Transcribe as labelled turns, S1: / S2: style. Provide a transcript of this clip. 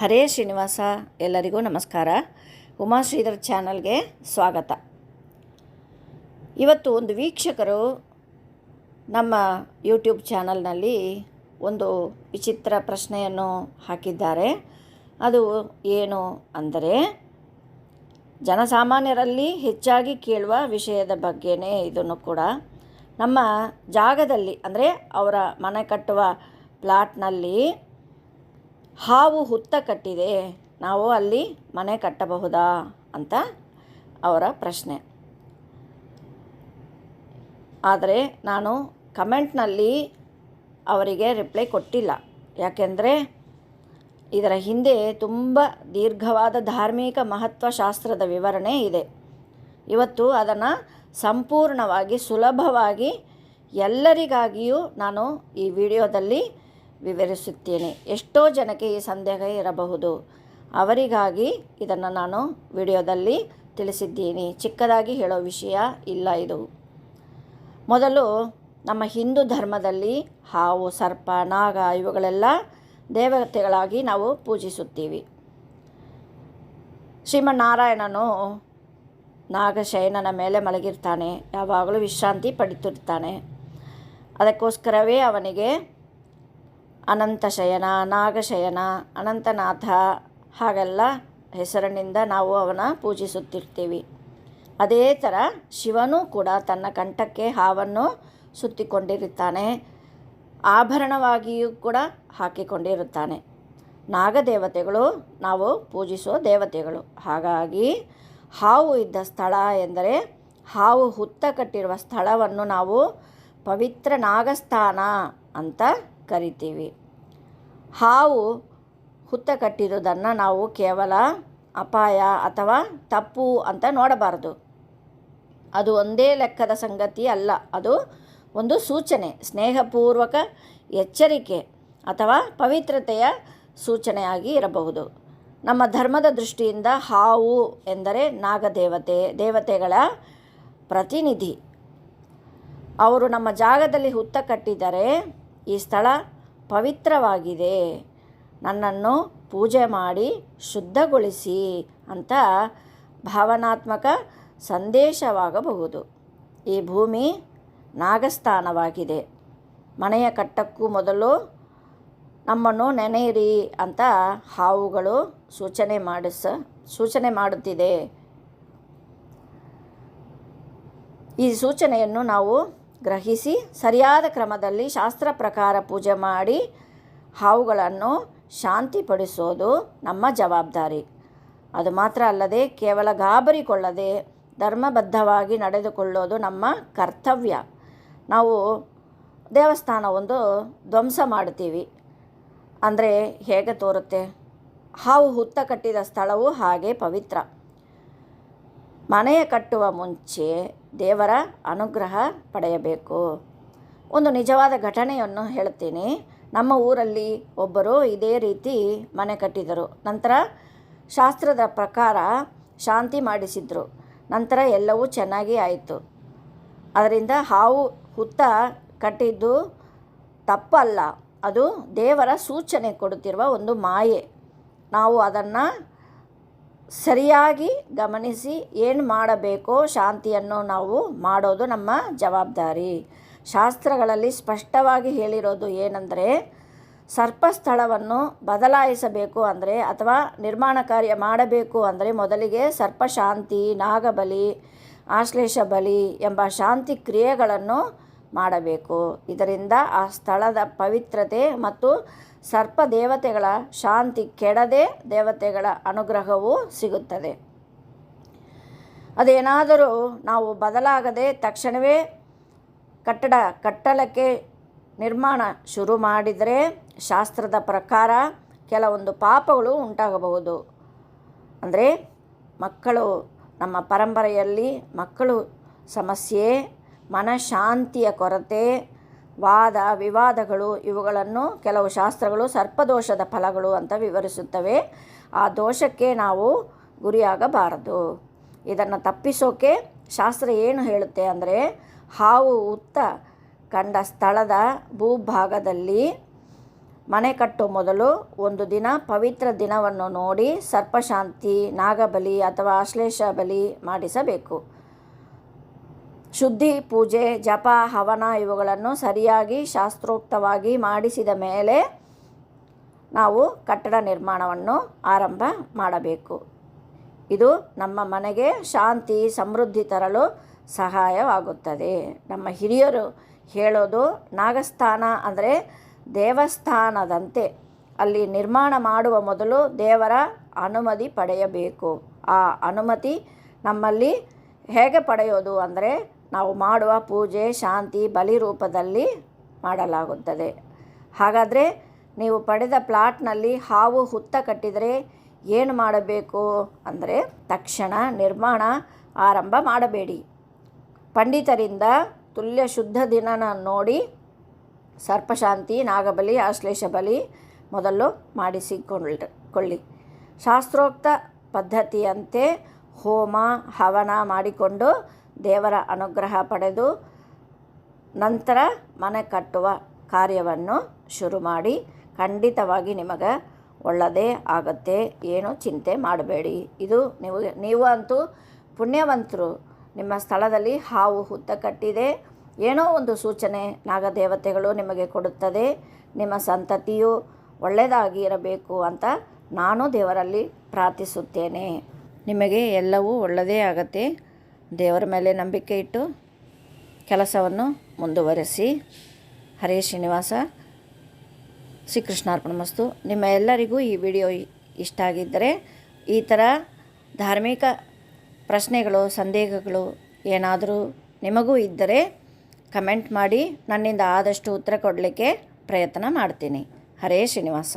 S1: ಹರೇ ಶ್ರೀನಿವಾಸ, ಎಲ್ಲರಿಗೂ ನಮಸ್ಕಾರ. ಉಮಾಶ್ರೀಧರ್ ಚಾನಲ್ಗೆ ಸ್ವಾಗತ. ಇವತ್ತು ಒಂದು ವೀಕ್ಷಕರು ನಮ್ಮ ಯೂಟ್ಯೂಬ್ ಚಾನಲ್ನಲ್ಲಿ ಒಂದು ವಿಚಿತ್ರ ಪ್ರಶ್ನೆಯನ್ನು ಹಾಕಿದ್ದಾರೆ. ಅದು ಏನು ಅಂದರೆ, ಜನಸಾಮಾನ್ಯರಲ್ಲಿ ಹೆಚ್ಚಾಗಿ ಕೇಳುವ ವಿಷಯದ ಬಗ್ಗೆನೇ ಇದನ್ನು ಕೂಡ. ನಮ್ಮ ಜಾಗದಲ್ಲಿ, ಅಂದರೆ ಅವರ ಮನೆ ಕಟ್ಟುವ ಪ್ಲಾಟ್ನಲ್ಲಿ ಹಾವು ಹುತ್ತ ಕಟ್ಟಿದೆ, ನಾವು ಅಲ್ಲಿ ಮನೆ ಕಟ್ಟಬಹುದಾ? ಅಂತ ಅವರ ಪ್ರಶ್ನೆ. ಆದರೆ ನಾನು ಕಮೆಂಟ್ನಲ್ಲಿ ಅವರಿಗೆ ರಿಪ್ಲೈ ಕೊಟ್ಟಿಲ್ಲ. ಯಾಕೆಂದರೆ ಇದರ ಹಿಂದೆ ತುಂಬ ದೀರ್ಘವಾದ ಧಾರ್ಮಿಕ ಮಹತ್ವ ಶಾಸ್ತ್ರದ ವಿವರಣೆ ಇದೆ. ಇವತ್ತು ಅದನ್ನು ಸಂಪೂರ್ಣವಾಗಿ ಸುಲಭವಾಗಿ ಎಲ್ಲರಿಗಾಗಿಯೂ ನಾನು ಈ ವಿಡಿಯೋದಲ್ಲಿ ವಿವರಿಸುತ್ತೇನೆ. ಎಷ್ಟೋ ಜನಕ್ಕೆ ಈ ಸಂದೇಹ ಇರಬಹುದು. ಅವರಿಗಾಗಿ ಇದನ್ನು ನಾನು ವಿಡಿಯೋದಲ್ಲಿ ತಿಳಿಸಿದ್ದೀನಿ. ಚಿಕ್ಕದಾಗಿ ಹೇಳೋ ವಿಷಯ ಇಲ್ಲ ಇದು. ಮೊದಲು ನಮ್ಮ ಹಿಂದೂ ಧರ್ಮದಲ್ಲಿ ಹಾವು, ಸರ್ಪ, ನಾಗ ಇವುಗಳೆಲ್ಲ ದೇವತೆಗಳಾಗಿ ನಾವು ಪೂಜಿಸುತ್ತೀವಿ. ಶ್ರೀಮನ್ನಾರಾಯಣನು ನಾಗಶಯನನ ಮೇಲೆ ಮಲಗಿರ್ತಾನೆ. ಯಾವಾಗಲೂ ವಿಶ್ರಾಂತಿ ಪಡಿತಿರ್ತಾನೆ. ಅದಕ್ಕೋಸ್ಕರವೇ ಅವನಿಗೆ ಅನಂತ ಶಯನ ನಾಗಶಯನ, ಅನಂತನಾಥ ಹಾಗೆಲ್ಲ ಹೆಸರಿನಿಂದ ನಾವು ಅವನ ಪೂಜಿಸುತ್ತಿರ್ತೀವಿ. ಅದೇ ಥರ ಶಿವನೂ ಕೂಡ ತನ್ನ ಕಂಠಕ್ಕೆ ಹಾವನ್ನು ಸುತ್ತಿಕೊಂಡಿರುತ್ತಾನೆ. ಆಭರಣವಾಗಿಯೂ ಕೂಡ ಹಾಕಿಕೊಂಡಿರುತ್ತಾನೆ. ನಾಗದೇವತೆಗಳು ನಾವು ಪೂಜಿಸುವ ದೇವತೆಗಳು. ಹಾಗಾಗಿ ಹಾವು ಇದ್ದ ಸ್ಥಳ ಎಂದರೆ ಹಾವು ಹುತ್ತ ಕಟ್ಟಿರುವ ಸ್ಥಳವನ್ನು ನಾವು ಪವಿತ್ರ ನಾಗಸ್ಥಾನ ಅಂತ ಕರಿತೀವಿ. ಹಾವು ಹುತ್ತ ಕಟ್ಟಿರೋದನ್ನು ನಾವು ಕೇವಲ ಅಪಾಯ ಅಥವಾ ತಪ್ಪು ಅಂತ ನೋಡಬಾರದು. ಅದು ಒಂದೇ ಲೆಕ್ಕದ ಸಂಗತಿ ಅಲ್ಲ, ಅದು ಒಂದು ಸೂಚನೆ, ಸ್ನೇಹಪೂರ್ವಕ ಎಚ್ಚರಿಕೆ ಅಥವಾ ಪವಿತ್ರತೆಯ ಸೂಚನೆಯಾಗಿ ಇರಬಹುದು. ನಮ್ಮ ಧರ್ಮದ ದೃಷ್ಟಿಯಿಂದ ಹಾವು ಎಂದರೆ ನಾಗದೇವತೆ, ದೇವತೆಗಳ ಪ್ರತಿನಿಧಿ. ಅವರು ನಮ್ಮ ಜಾಗದಲ್ಲಿ ಹುತ್ತ ಕಟ್ಟಿದರೆ ಈ ಸ್ಥಳ ಪವಿತ್ರವಾಗಿದೆ. ನನ್ನನ್ನು ಪೂಜೆ ಮಾಡಿ ಶುದ್ಧಗೊಳಿಸಿ ಅಂತ ಭಾವನಾತ್ಮಕ ಸಂದೇಶವಾಗಬಹುದು. ಈ ಭೂಮಿ ನಾಗಸ್ಥಾನವಾಗಿದೆ. ಮನೆಯ ಕಟ್ಟಕ್ಕೂ ಮೊದಲು ನಮ್ಮನ್ನು ನೆನೆಯಿರಿ ಅಂತ ಹಾವುಗಳು ಸೂಚನೆ ಮಾಡಿಸ, ಸೂಚನೆ ಮಾಡುತ್ತಿದೆ. ಈ ಸೂಚನೆಯನ್ನು ನಾವು ಗ್ರಹಿಸಿ ಸರಿಯಾದ ಕ್ರಮದಲ್ಲಿ ಶಾಸ್ತ್ರ ಪ್ರಕಾರ ಪೂಜೆ ಮಾಡಿ ಹಾವುಗಳನ್ನು ಶಾಂತಿಪಡಿಸೋದು ನಮ್ಮ ಜವಾಬ್ದಾರಿ. ಅದು ಮಾತ್ರ ಅಲ್ಲದೆ ಕೇವಲ ಗಾಬರಿಕೊಳ್ಳದೆ ಧರ್ಮಬದ್ಧವಾಗಿ ನಡೆದುಕೊಳ್ಳೋದು ನಮ್ಮ ಕರ್ತವ್ಯ. ನಾವು ದೇವಸ್ಥಾನ ಒಂದು ಧ್ವಂಸ ಮಾಡ್ತೀವಿ ಅಂದರೆ ಹೇಗೆ ತೋರುತ್ತೆ? ಹಾವು ಹುತ್ತ ಕಟ್ಟಿದ ಸ್ಥಳವು ಹಾಗೆ ಪವಿತ್ರ. ಮನೆಯ ಕಟ್ಟುವ ಮುಂಚೆ ದೇವರ ಅನುಗ್ರಹ ಪಡೆಯಬೇಕು. ಒಂದು ನಿಜವಾದ ಘಟನೆಯನ್ನು ಹೇಳ್ತೀನಿ ನಮ್ಮ ಊರಲ್ಲಿ ಒಬ್ಬರು ಇದೇ ರೀತಿ ಮನೆ ಕಟ್ಟಿದರು. ನಂತರ ಶಾಸ್ತ್ರದ ಪ್ರಕಾರ ಶಾಂತಿ ಮಾಡಿಸಿದರು. ನಂತರ ಎಲ್ಲವೂ ಚೆನ್ನಾಗಿ ಆಯಿತು. ಅದರಿಂದ ಹಾವು ಹುತ್ತ ಕಟ್ಟಿದ್ದು ತಪ್ಪಲ್ಲ. ಅದು ದೇವರ ಸೂಚನೆ ಕೊಡುತ್ತಿರುವ ಒಂದು ಮಾಯೆ. ನಾವು ಅದನ್ನು ಸರಿಯಾಗಿ ಗಮನಿಸಿ ಏನು ಮಾಡಬೇಕೋ ಶಾಂತಿಯನ್ನು ನಾವು ಮಾಡೋದು ನಮ್ಮ ಜವಾಬ್ದಾರಿ. ಶಾಸ್ತ್ರಗಳಲ್ಲಿ ಸ್ಪಷ್ಟವಾಗಿ ಹೇಳಿರೋದು ಏನಂದರೆ, ಸರ್ಪಸ್ಥಳವನ್ನು ಬದಲಾಯಿಸಬೇಕು ಅಂದರೆ ಅಥವಾ ನಿರ್ಮಾಣ ಕಾರ್ಯ ಮಾಡಬೇಕು ಅಂದರೆ ಮೊದಲಿಗೆ ಸರ್ಪಶಾಂತಿ, ನಾಗಬಲಿ, ಆಶ್ಲೇಷ ಬಲಿ ಎಂಬ ಶಾಂತಿ ಕ್ರಿಯೆಗಳನ್ನು ಮಾಡಬೇಕು. ಇದರಿಂದ ಆ ಸ್ಥಳದ ಪವಿತ್ರತೆ ಮತ್ತು ಸರ್ಪ ದೇವತೆಗಳ ಶಾಂತಿ ಕೆಡದೆ ದೇವತೆಗಳ ಅನುಗ್ರಹವೂ ಸಿಗುತ್ತದೆ. ಅದೇನಾದರೂ ನಾವು ಬದಲಾಗದೆ ತಕ್ಷಣವೇ ಕಟ್ಟಡ, ಕಟ್ಟಲಕ್ಕೆ ನಿರ್ಮಾಣ ಶುರು ಮಾಡಿದರೆ ಶಾಸ್ತ್ರದ ಪ್ರಕಾರ ಕೆಲವೊಂದು ಪಾಪಗಳು ಉಂಟಾಗಬಹುದು. ಅಂದರೆ ಮಕ್ಕಳು ನಮ್ಮ ಪರಂಪರೆಯಲ್ಲಿ ಮಕ್ಕಳು ಸಮಸ್ಯೆ ಮನಃಶಾಂತಿಯ ಕೊರತೆ, ವಾದ, ವಿವಾದಗಳು ಇವುಗಳನ್ನು ಕೆಲವು ಶಾಸ್ತ್ರಗಳು ಸರ್ಪದೋಷದ ಫಲಗಳು ಅಂತ ವಿವರಿಸುತ್ತವೆ. ಆ ದೋಷಕ್ಕೆ ನಾವು ಗುರಿಯಾಗಬಾರದು. ಇದನ್ನು ತಪ್ಪಿಸೋಕೆ ಶಾಸ್ತ್ರ ಏನು ಹೇಳುತ್ತೆ ಅಂದರೆ, ಹಾವು ಉತ್ತ ಕಂಡ ಸ್ಥಳದ ಭೂಭಾಗದಲ್ಲಿ ಮನೆ ಕಟ್ಟೋ ಮೊದಲು ಒಂದು ದಿನ ಪವಿತ್ರ ದಿನವನ್ನು ನೋಡಿ ಸರ್ಪಶಾಂತಿ, ನಾಗಬಲಿ ಅಥವಾ ಆಶ್ಲೇಷ ಬಲಿ ಮಾಡಿಸಬೇಕು. ಶುದ್ಧಿ, ಪೂಜೆ, ಜಪ, ಹವನ ಇವುಗಳನ್ನು ಸರಿಯಾಗಿ ಶಾಸ್ತ್ರೋಕ್ತವಾಗಿ ಮಾಡಿಸಿದ ಮೇಲೆ ನಾವು ಕಟ್ಟಡ ನಿರ್ಮಾಣವನ್ನು ಆರಂಭ ಮಾಡಬೇಕು. ಇದು ನಮ್ಮ ಮನೆಗೆ ಶಾಂತಿ, ಸಮೃದ್ಧಿ ತರಲು ಸಹಾಯವಾಗುತ್ತದೆ. ನಮ್ಮ ಹಿರಿಯರು ಹೇಳೋದು ನಾಗಸ್ಥಾನ ಅಂದರೆ ದೇವಸ್ಥಾನದಂತೆ. ಅಲ್ಲಿ ನಿರ್ಮಾಣ ಮಾಡುವ ಮೊದಲು ದೇವರ ಅನುಮತಿ ಪಡೆಯಬೇಕು. ಆ ಅನುಮತಿ ನಮ್ಮಲ್ಲಿ ಹೇಗೆ ಪಡೆಯೋದು ಅಂದರೆ ನಾವು ಮಾಡುವ ಪೂಜೆ, ಶಾಂತಿ, ಬಲಿ ರೂಪದಲ್ಲಿ ಮಾಡಲಾಗುತ್ತದೆ. ಹಾಗಾದರೆ ನೀವು ಪಡೆದ ಪ್ಲಾಟ್ನಲ್ಲಿ ಹಾವು ಹುತ್ತ ಕಟ್ಟಿದರೆ ಏನು ಮಾಡಬೇಕು? ಅಂದರೆ ತಕ್ಷಣ ನಿರ್ಮಾಣ ಆರಂಭ ಮಾಡಬೇಡಿ. ಪಂಡಿತರಿಂದ ತುಲ್ಯ ಶುದ್ಧ ದಿನನ ನೋಡಿ ಸರ್ಪಶಾಂತಿ, ನಾಗಬಲಿ, ಆಶ್ಲೇಷ ಬಲಿ ಮೊದಲು ಮಾಡಿಸಿಕೊಳ್ಳಿ. ಕೊಳ್ಳಿ ಶಾಸ್ತ್ರೋಕ್ತ ಪದ್ಧತಿಯಂತೆ ಹೋಮ, ಹವನ ಮಾಡಿಕೊಂಡು ದೇವರ ಅನುಗ್ರಹ ಪಡೆದು ನಂತರ ಮನೆ ಕಟ್ಟುವ ಕಾರ್ಯವನ್ನು ಶುರು ಮಾಡಿ, ಖಂಡಿತವಾಗಿ ನಿಮಗೆ ಒಳ್ಳೆಯದೇ ಆಗುತ್ತೆ, ಏನು ಚಿಂತೆ ಮಾಡಬೇಡಿ. ಇದು ನೀವು ನೀವು ಅಂತೂ ಪುಣ್ಯವಂತರು. ನಿಮ್ಮ ಸ್ಥಳದಲ್ಲಿ ಹಾವು ಹುತ್ತ ಕಟ್ಟಿದೆ. ಏನೋ ಒಂದು ಸೂಚನೆ ನಾಗದೇವತೆಗಳು ನಿಮಗೆ ಕೊಡುತ್ತದೆ. ನಿಮ್ಮ ಸಂತತಿಯು ಒಳ್ಳೆಯದಾಗಿ ಇರಬೇಕು ಅಂತ ನಾನು ದೇವರಲ್ಲಿ ಪ್ರಾರ್ಥಿಸುತ್ತೇನೆ. ನಿಮಗೆ ಎಲ್ಲವೂ ಒಳ್ಳೆಯದೇ ಆಗತ್ತೆ. ದೇವರ ಮೇಲೆ ನಂಬಿಕೆ ಇಟ್ಟು ಕೆಲಸವನ್ನು ಮುಂದುವರೆಸಿ. ಹರೇ ಶ್ರೀನಿವಾಸ. ಶ್ರೀಕೃಷ್ಣಾರ್ಪಣ ಮಸ್ತು. ನಿಮ್ಮ ಎಲ್ಲರಿಗೂ ಈ ವಿಡಿಯೋ ಇಷ್ಟ ಆಗಿದ್ದರೆ ಈ ಥರ ಧಾರ್ಮಿಕ ಪ್ರಶ್ನೆಗಳು, ಸಂದೇಹಗಳು ಏನಾದರೂ ನಿಮಗೂ ಇದ್ದರೆ ಕಮೆಂಟ್ ಮಾಡಿ, ನನ್ನಿಂದ ಆದಷ್ಟು ಉತ್ತರ ಕೊಡಲಿಕ್ಕೆ ಪ್ರಯತ್ನ ಮಾಡ್ತೀನಿ. ಹರೇ ಶ್ರೀನಿವಾಸ.